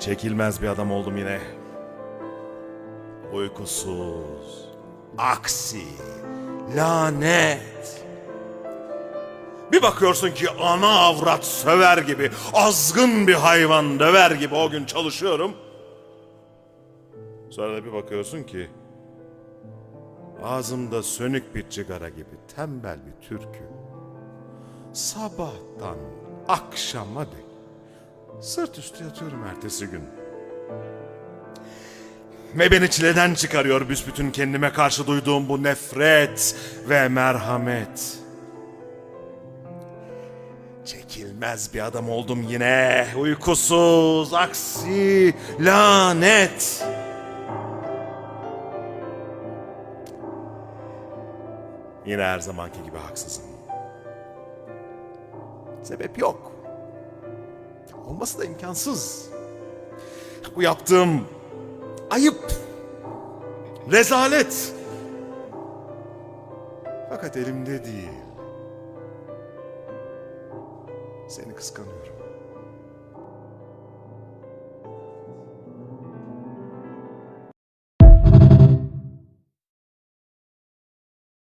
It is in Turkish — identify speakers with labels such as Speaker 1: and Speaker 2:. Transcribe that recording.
Speaker 1: Çekilmez bir adam oldum yine. Uykusuz, aksi, lanet. Bir bakıyorsun ki ana avrat söver gibi, azgın bir hayvan döver gibi o gün çalışıyorum. Sonra da bir bakıyorsun ki ağzımda sönük bir cigara gibi tembel bir türkü. Sabahtan akşama dek sırt üstü yatıyorum ertesi gün. Ve beni çileden çıkarıyor büsbütün kendime karşı duyduğum bu nefret ve merhamet. Çekilmez bir adam oldum yine. Uykusuz, aksi, lanet. Yine her zamanki gibi haksızım. Sebep yok. Olması da imkansız. Bu yaptığım ayıp, rezalet. Fakat elimde değil. Seni kıskanıyorum.